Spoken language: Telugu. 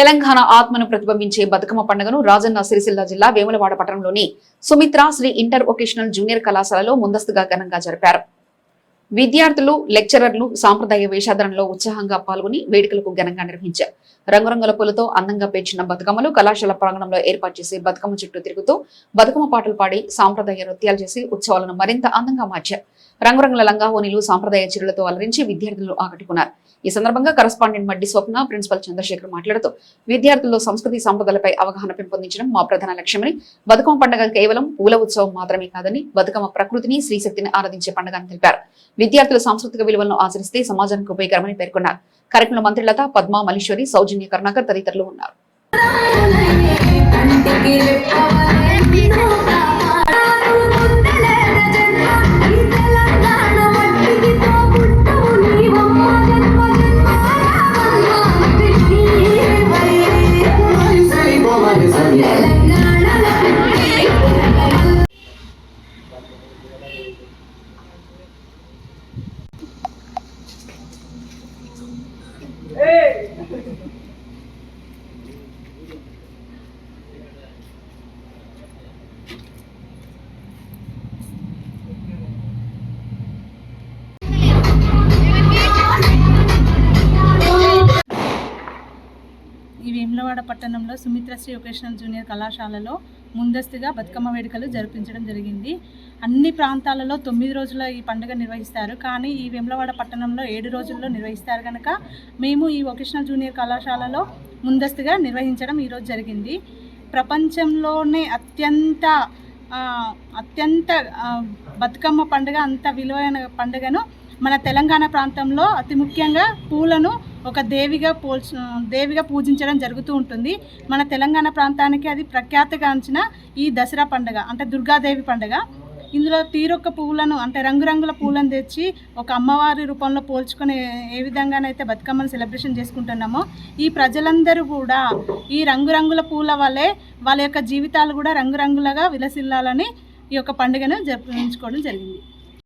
తెలంగాణ ఆత్మను ప్రతిబింబించే బతుకమ్మ పండుగను రాజన్న సిరిసిల్ల జిల్లా వేములవాడ పట్టణంలోని Sumitra Sri inter vocational junior కళాశాలలో ముందస్తుగా ఘనంగా జరిపారు. విద్యార్థులు లెక్చరర్లు సాంప్రదాయ వేషాధరణలో ఉత్సాహంగా పాల్గొని వేడుకలకు ఘనంగా నిర్వహించారు. రంగురంగుల పూలతో అందంగా పేర్చిన బతుకమ్మలు కళాశాల ప్రాంగణంలో ఏర్పాటు చేసి బతుకమ్మ చుట్టూ తిరుగుతూ బతుకమ్మ పాటలు పాడి సాంప్రదాయ నృత్యాలు చేసి ఉత్సవాలను మరింత అందంగా మార్చారు. రంగురంగుల లంగావోనీలు సాంప్రదాయ చీరలతో అలరించి విద్యార్థులను ఆకట్టుకున్నారు. ఈ సందర్భంగా కరస్పాండెంట్ మడ్డి స్వప్న ప్రిన్సిపల్ చంద్రశేఖర్ మాట్లాడుతూ విద్యార్థుల్లో సంస్కృతి సంపదలపై అవగాహన పెంపొందించడం మా ప్రధాన లక్ష్యమని బతుకమ్మ పండుగ కేవలం పూల ఉత్సవం మాత్రమే కాదని బతుకమ్మ ప్రకృతిని శ్రీశక్తిని ఆరాధించే పండుగ అని తెలిపారు. విద్యార్థుల సాంస్కృతిక విలువలను ఆచరిస్తే సమాజానికి ఉపయోగకరమని పేర్కొన్నారు కార్యక్రమంలో మంత్రి లత పద్మ మల్లీశ్వరి సౌజన్య కరుణాకర్ తదితరులు ఉన్నారు Yeah. ఈ వేములవాడ పట్టణంలో సుమిత్రశ్రీ వొకేషనల్ జూనియర్ కళాశాలలో ముందస్తుగా బతుకమ్మ వేడుకలు జరిపించడం జరిగింది. అన్ని ప్రాంతాలలో తొమ్మిది రోజుల ఈ పండుగ నిర్వహిస్తారు. కానీ ఈ వేములవాడ పట్టణంలో ఏడు రోజుల్లో నిర్వహిస్తారు కనుక మేము ఈ వొకేషనల్ జూనియర్ కళాశాలలో ముందస్తుగా నిర్వహించడం ఈరోజు జరిగింది. ప్రపంచంలోనే అత్యంత అత్యంత బతుకమ్మ పండుగ అంత విలువైన పండుగను మన తెలంగాణ ప్రాంతంలో అతి ముఖ్యంగా పూలను ఒక దేవిగా పోల్చ దేవిగా పూజించడం జరుగుతూ ఉంటుంది. మన తెలంగాణ ప్రాంతానికి అది ప్రఖ్యాతిగాంచిన ఈ దసరా పండుగ అంటే దుర్గాదేవి పండుగ. ఇందులో తీరొక్క పువ్వులను అంటే రంగురంగుల పూలను తెచ్చి ఒక అమ్మవారి రూపంలో పోల్చుకొని ఏ విధంగానైతే బతుకమ్మను సెలబ్రేషన్ చేసుకుంటున్నామో ఈ ప్రజలందరూ కూడా ఈ రంగురంగుల పూల వల్లే వాళ్ళ యొక్క జీవితాలు కూడా రంగురంగులుగా విలసిల్లాలని ఈ యొక్క పండుగను జరుపుకోవడం జరిగింది.